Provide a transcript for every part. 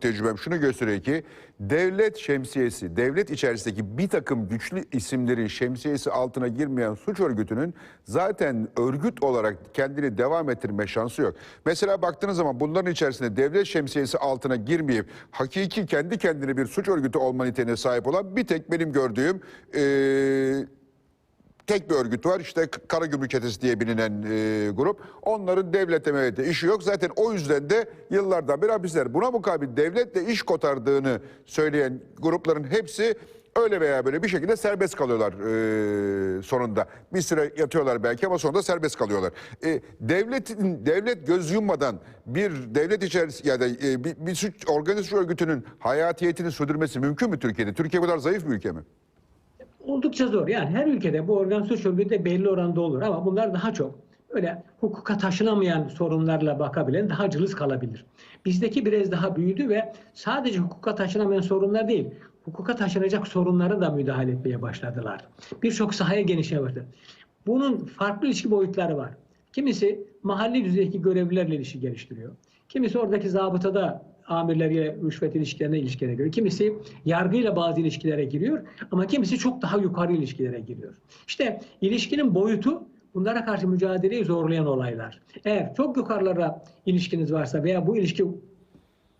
tecrübem şunu gösteriyor ki devlet şemsiyesi, devlet içerisindeki bir takım güçlü isimlerin şemsiyesi altına girmeyen suç örgütünün zaten örgüt olarak kendini devam ettirme şansı yok. Mesela baktığınız zaman bunların içerisinde devlet şemsiyesi altına girmeyip hakiki kendi kendine bir suç örgütü olma niteliğine sahip olan bir tek benim gördüğüm eee tek bir örgüt var. İşte Karagümrük Çetesi diye bilinen e, grup. Onların devletle mevlete işi yok. Zaten o yüzden de yıllardan beri hapisler. Buna mukabil devletle iş kotardığını söyleyen grupların hepsi öyle veya böyle bir şekilde serbest kalıyorlar e, sonunda. Bir süre yatıyorlar belki ama sonunda serbest kalıyorlar. E, devletin devlet göz yummadan bir devlet içerisinde ya da e, bir, bir suç organize örgütünün hayatiyetini sürdürmesi mümkün mü Türkiye'de? Türkiye kadar zayıf bir ülke mi? Oldukça zor. Yani her ülkede bu organ suç örgütü de belli oranda olur ama bunlar daha çok öyle hukuka taşınamayan sorunlarla bakabilen daha cılız kalabilir. Bizdeki biraz daha büyüdü ve sadece hukuka taşınamayan sorunlar değil, hukuka taşınacak sorunlara da müdahale etmeye başladılar. Birçok sahaya genişlemeye başladı. Bunun farklı ilişki boyutları var. Kimisi mahalli düzeydeki görevlilerle ilişki geliştiriyor. Kimisi oradaki zabıtada amirleriyle rüşvet ilişkilerine ilişkilerine giriyor. Kimisi yargıyla bazı ilişkilere giriyor ama kimisi çok daha yukarı ilişkilere giriyor. İşte ilişkinin boyutu bunlara karşı mücadeleyi zorlayan olaylar. Eğer çok yukarılara ilişkiniz varsa veya bu ilişki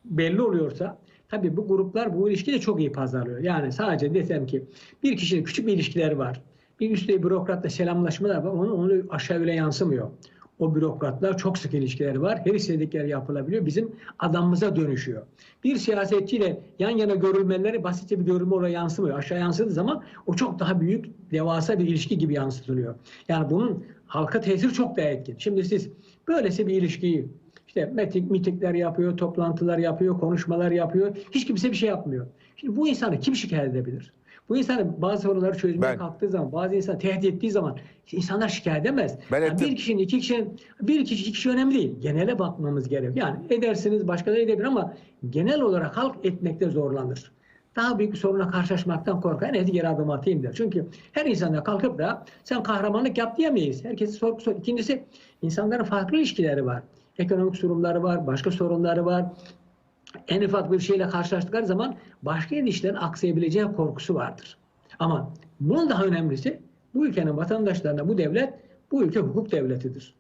belli oluyorsa tabii bu gruplar bu ilişkiyi de çok iyi pazarlıyor. Yani sadece desem ki bir kişinin küçük bir ilişkileri var. Bir üst düzey bürokratla selamlaşmalar var. Onu, onu aşağı bile yansımıyor. O bürokratlar çok sık ilişkileri var. Her istedikleri yapılabiliyor. Bizim adamımıza dönüşüyor. Bir siyasetçiyle yan yana görülmeleri basitçe bir görülme oraya yansımıyor. Aşağı yansıdığı zaman o çok daha büyük, devasa bir ilişki gibi yansıtılıyor. Yani bunun halka tesir çok daha etkin. Şimdi siz böylesi bir ilişkiyi işte metik, mitikler yapıyor, toplantılar yapıyor, konuşmalar yapıyor. Hiç kimse bir şey yapmıyor. Şimdi bu insanı kim şikayet edebilir? Bu insanı bazı soruları çözmeye Ben. kalktığı zaman, bazı insan tehdit ettiği zaman insanlar şikayet edemez. Ben Yani ettim. bir kişinin, iki kişinin, bir kişi, iki kişi önemli değil. Genele bakmamız gerekiyor. Yani edersiniz, başkaları edebilir ama genel olarak halk etmekte zorlanır. Daha büyük bir soruna karşılaşmaktan korkar. En iyisi geri adım atayım der. Çünkü her insanda kalkıp da sen kahramanlık yap diyemeyiz. Herkesi sor, sor. İkincisi insanların farklı ilişkileri var. Ekonomik sorunları var, başka sorunları var en ufak bir şeyle karşılaştıkları zaman başka ilişkilerin aksayabileceği korkusu vardır. Ama bunun daha önemlisi bu ülkenin vatandaşlarına bu devlet bu ülke hukuk devletidir.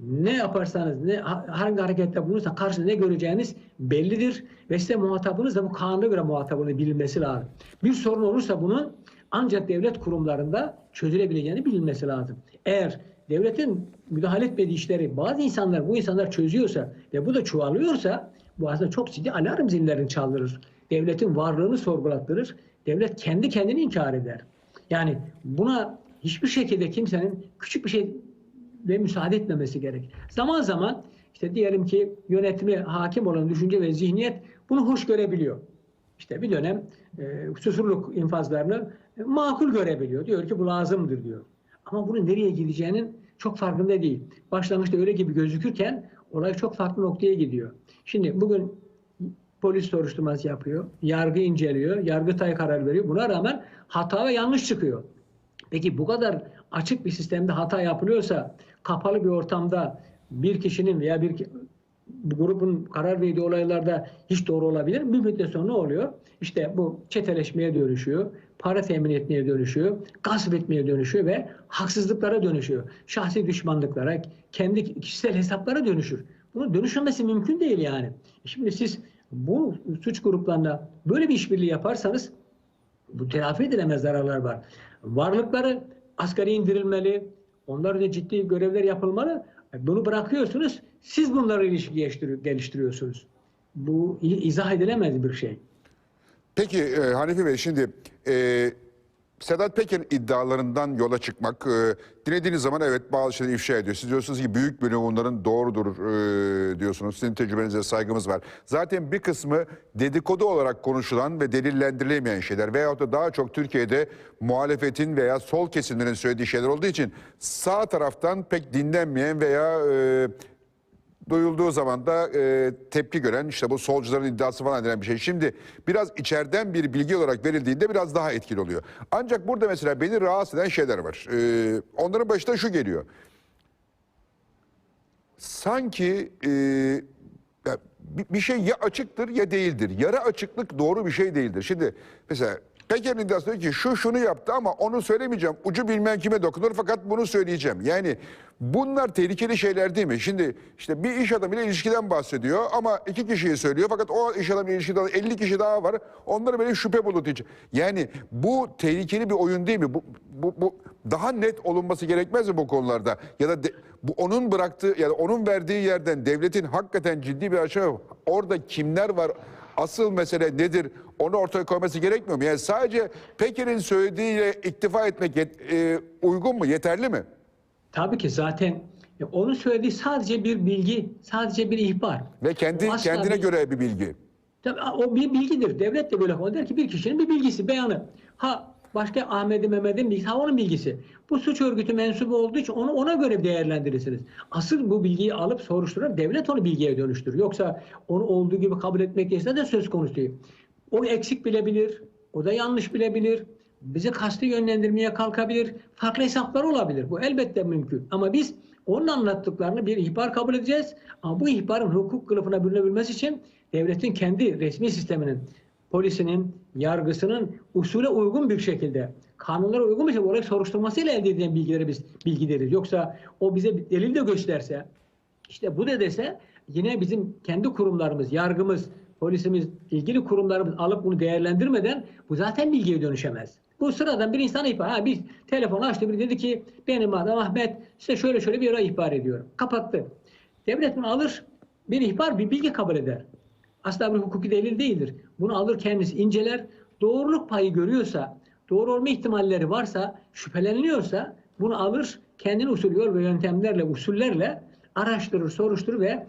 Ne yaparsanız, ne hangi harekette bulunursa karşınızda ne göreceğiniz bellidir ve size muhatabınız da bu kanuna göre muhatabını bilinmesi lazım. Bir sorun olursa bunun ancak devlet kurumlarında çözülebileceğini bilinmesi lazım. Eğer devletin müdahale etmediği işleri bazı insanlar bu insanlar çözüyorsa ve bu da çoğalıyorsa bu aslında çok ciddi alarm zillerini çaldırır. Devletin varlığını sorgulattırır. Devlet kendi kendini inkar eder. Yani buna hiçbir şekilde kimsenin küçük bir şey ve müsaade etmemesi gerek. Zaman zaman işte diyelim ki yönetime hakim olan düşünce ve zihniyet bunu hoş görebiliyor. İşte bir dönem e, susurluk infazlarını e, makul görebiliyor. Diyor ki bu lazımdır diyor. Ama bunun nereye gideceğinin çok farkında değil. Başlangıçta öyle gibi gözükürken olay çok farklı noktaya gidiyor. Şimdi bugün polis soruşturması yapıyor, yargı inceliyor, yargıtay karar veriyor. Buna rağmen hata ve yanlış çıkıyor. Peki bu kadar açık bir sistemde hata yapılıyorsa kapalı bir ortamda bir kişinin veya bir bu grubun karar verdiği olaylarda hiç doğru olabilir? Bir müddet sonra ne oluyor? İşte bu çeteleşmeye dönüşüyor, para temin etmeye dönüşüyor, gasp etmeye dönüşüyor ve haksızlıklara dönüşüyor. Şahsi düşmanlıklara, kendi kişisel hesaplara dönüşür. Bunun dönüşmesi mümkün değil yani. Şimdi siz bu suç gruplarına böyle bir işbirliği yaparsanız bu telafi edilemez zararlar var. Varlıkları asgari indirilmeli. Onlar da ciddi görevler yapılmalı. Bunu bırakıyorsunuz. Siz bunları geliştiriyorsunuz. Bu izah edilemez bir şey. Peki e, Hanifi Bey şimdi e, Sedat Peker'in iddialarından yola çıkmak e, dinlediğiniz zaman evet bazı şeyleri ifşa ediyor. Siz diyorsunuz ki büyük bölümü bunların doğrudur e, diyorsunuz. Sizin tecrübenize saygımız var. Zaten bir kısmı dedikodu olarak konuşulan ve delillendirilemeyen şeyler veyahut da daha çok Türkiye'de muhalefetin veya sol kesimlerin söylediği şeyler olduğu için sağ taraftan pek dinlenmeyen veya e, duyulduğu zaman da e, tepki gören işte bu solcuların iddiası falan denen bir şey. Şimdi biraz içeriden bir bilgi olarak verildiğinde biraz daha etkili oluyor. Ancak burada mesela beni rahatsız eden şeyler var. E, onların başında şu geliyor. Sanki e, bir- şey ya açıktır ya değildir. Yarı açıklık doğru bir şey değildir. Şimdi mesela Peker'in iddiası diyor ki şu şunu yaptı ama onu söylemeyeceğim. Ucu bilmeyen kime dokunur fakat bunu söyleyeceğim. Yani bunlar tehlikeli şeyler değil mi? Şimdi işte bir iş adamıyla ilişkiden bahsediyor ama iki kişiyi söylüyor fakat o iş adamıyla ilişkide 50 kişi daha var. Onları böyle şüphe bulutu için. Yani bu tehlikeli bir oyun değil mi? Bu, bu, bu daha net olunması gerekmez mi bu konularda? Ya da de- bu onun bıraktığı ya da onun verdiği yerden devletin hakikaten ciddi bir aşağı orada kimler var? Asıl mesele nedir? Onu ortaya koyması gerekmiyor mu? Yani sadece Peker'in söylediğiyle iktifa etmek yet- e, uygun mu? Yeterli mi? Tabii ki zaten e, onun söylediği sadece bir bilgi, sadece bir ihbar. Ve kendi kendine bir- göre bir bilgi. Tabii o bir bilgidir. Devlet de böyle o der ki bir kişinin bir bilgisi, beyanı. Ha başka Ahmet'in Mehmet'in bilgisi, ha onun bilgisi. Bu suç örgütü mensubu olduğu için onu ona göre değerlendirirsiniz. Asıl bu bilgiyi alıp soruşturan devlet onu bilgiye dönüştürür. Yoksa onu olduğu gibi kabul etmek de söz konusu değil. O eksik bilebilir, o da yanlış bilebilir. Bizi kasti yönlendirmeye kalkabilir. Farklı hesaplar olabilir. Bu elbette mümkün. Ama biz onun anlattıklarını bir ihbar kabul edeceğiz. Ama bu ihbarın hukuk kılıfına bürünebilmesi için devletin kendi resmi sisteminin, polisinin, yargısının usule uygun bir şekilde, kanunlara uygun bir şekilde olarak soruşturmasıyla elde edilen bilgileri biz bilgi deriz. Yoksa o bize delil de gösterse, işte bu da dese yine bizim kendi kurumlarımız, yargımız, polisimiz, ilgili kurumlarımız alıp bunu değerlendirmeden bu zaten bilgiye dönüşemez. Bu sıradan bir insan ihbar. Ha, bir telefon açtı biri dedi ki benim adım Ahmet işte şöyle şöyle bir yere ihbar ediyorum. Kapattı. Devlet bunu alır bir ihbar bir bilgi kabul eder. Asla bir hukuki delil değildir. Bunu alır kendisi inceler. Doğruluk payı görüyorsa, doğru olma ihtimalleri varsa, şüpheleniliyorsa bunu alır kendini usul yol ve yöntemlerle, usullerle araştırır, soruşturur ve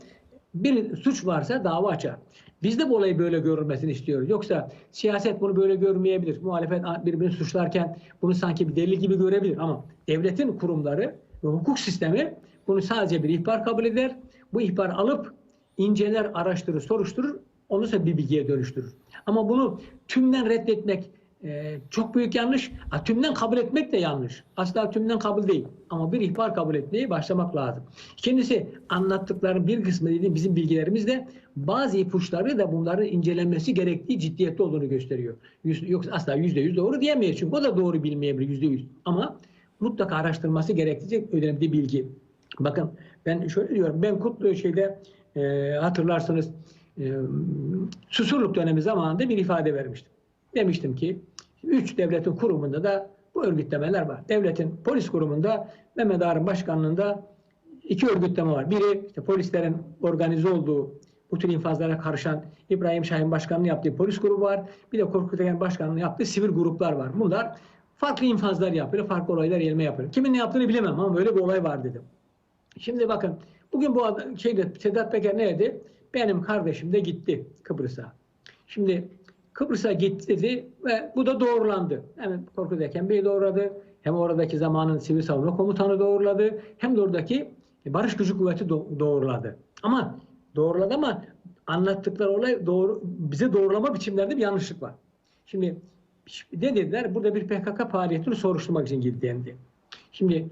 bir suç varsa dava açar. Biz de bu olayı böyle görülmesini istiyoruz. Yoksa siyaset bunu böyle görmeyebilir. Muhalefet birbirini suçlarken bunu sanki bir delil gibi görebilir. Ama devletin kurumları ve hukuk sistemi bunu sadece bir ihbar kabul eder. Bu ihbar alıp inceler, araştırır, soruşturur. Onu sonra bir bilgiye dönüştürür. Ama bunu tümden reddetmek e, çok büyük yanlış. Ha, tümden kabul etmek de yanlış. Asla tümden kabul değil. Ama bir ihbar kabul etmeye başlamak lazım. İkincisi anlattıkların bir kısmı dediğim bizim bilgilerimizde bazı ipuçları da bunların incelenmesi gerektiği ciddiyette olduğunu gösteriyor. Yüz- Yoksa asla yüzde yüz doğru diyemeyiz. Çünkü o da doğru bilmeyebilir yüzde yüz. Ama mutlaka araştırması gerektirecek önemli bilgi. Bakın ben şöyle diyorum. Ben Kutlu şeyde e, hatırlarsınız e, Susurluk dönemi zamanında bir ifade vermiştim. Demiştim ki üç devletin kurumunda da bu örgütlemeler var. Devletin polis kurumunda Mehmet Ağar'ın başkanlığında iki örgütleme var. Biri işte polislerin organize olduğu bu tür infazlara karışan İbrahim Şahin Başkanı'nın yaptığı polis grubu var. Bir de Korkut Egen Başkanı'nın yaptığı sivil gruplar var. Bunlar farklı infazlar yapıyor, farklı olaylar elime yapıyor. Kimin ne yaptığını bilemem ama böyle bir olay var dedim. Şimdi bakın bugün bu adam, şeyde Sedat Peker ne dedi? Benim kardeşim de gitti Kıbrıs'a. Şimdi Kıbrıs'a gitti dedi ve bu da doğrulandı. Hem Korkut Eken Bey hem oradaki zamanın sivil savunma komutanı doğruladı, hem de oradaki barış gücü kuvveti do- doğruladı. Ama doğruladı ama anlattıkları olay doğru, bize doğrulama biçimlerinde bir yanlışlık var. Şimdi ne dediler? Burada bir PKK faaliyetini soruşturmak için gitti. Şimdi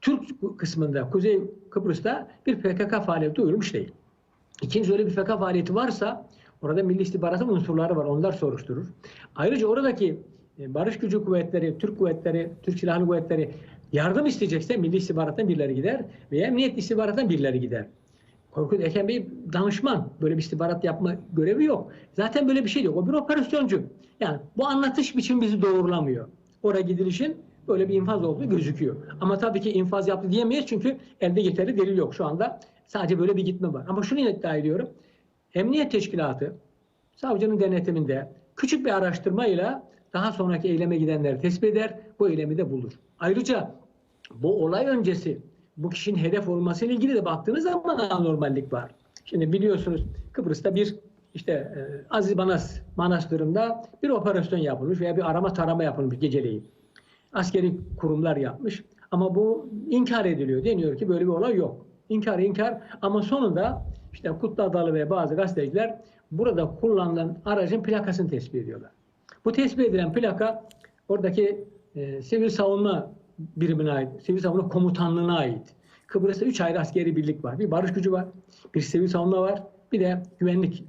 Türk kısmında Kuzey Kıbrıs'ta bir PKK faaliyeti duyurmuş değil. İkinci öyle bir PKK faaliyeti varsa orada Milli İstihbaratın unsurları var. Onlar soruşturur. Ayrıca oradaki e, barış gücü kuvvetleri, Türk kuvvetleri, Türk Silahlı Kuvvetleri yardım isteyecekse Milli İstihbarattan birileri gider veya Emniyet İstihbarattan birileri gider. Korkut Eken Bey danışman. Böyle bir istihbarat yapma görevi yok. Zaten böyle bir şey yok. O bir operasyoncu. Yani bu anlatış biçimi bizi doğrulamıyor. Oraya gidilişin böyle bir infaz olduğu gözüküyor. Ama tabii ki infaz yaptı diyemeyiz çünkü elde yeterli delil yok şu anda. Sadece böyle bir gitme var. Ama şunu iddia ediyorum. Emniyet Teşkilatı savcının denetiminde küçük bir araştırmayla daha sonraki eyleme gidenleri tespit eder. Bu eylemi de bulur. Ayrıca bu olay öncesi bu kişinin hedef olmasıyla ilgili de baktığınız zaman anormallik var. Şimdi biliyorsunuz Kıbrıs'ta bir işte e, Aziz Banas Manastırı'nda bir operasyon yapılmış veya bir arama tarama yapılmış geceleyin. Askeri kurumlar yapmış. Ama bu inkar ediliyor. Deniyor ki böyle bir olay yok. İnkar inkar ama sonunda işte Kutlu Adalı ve bazı gazeteciler burada kullanılan aracın plakasını tespit ediyorlar. Bu tespit edilen plaka oradaki e, sivil savunma birimine ait, sivil savunma komutanlığına ait. Kıbrıs'ta üç ayrı askeri birlik var. Bir barış gücü var, bir sivil savunma var, Bir de güvenlik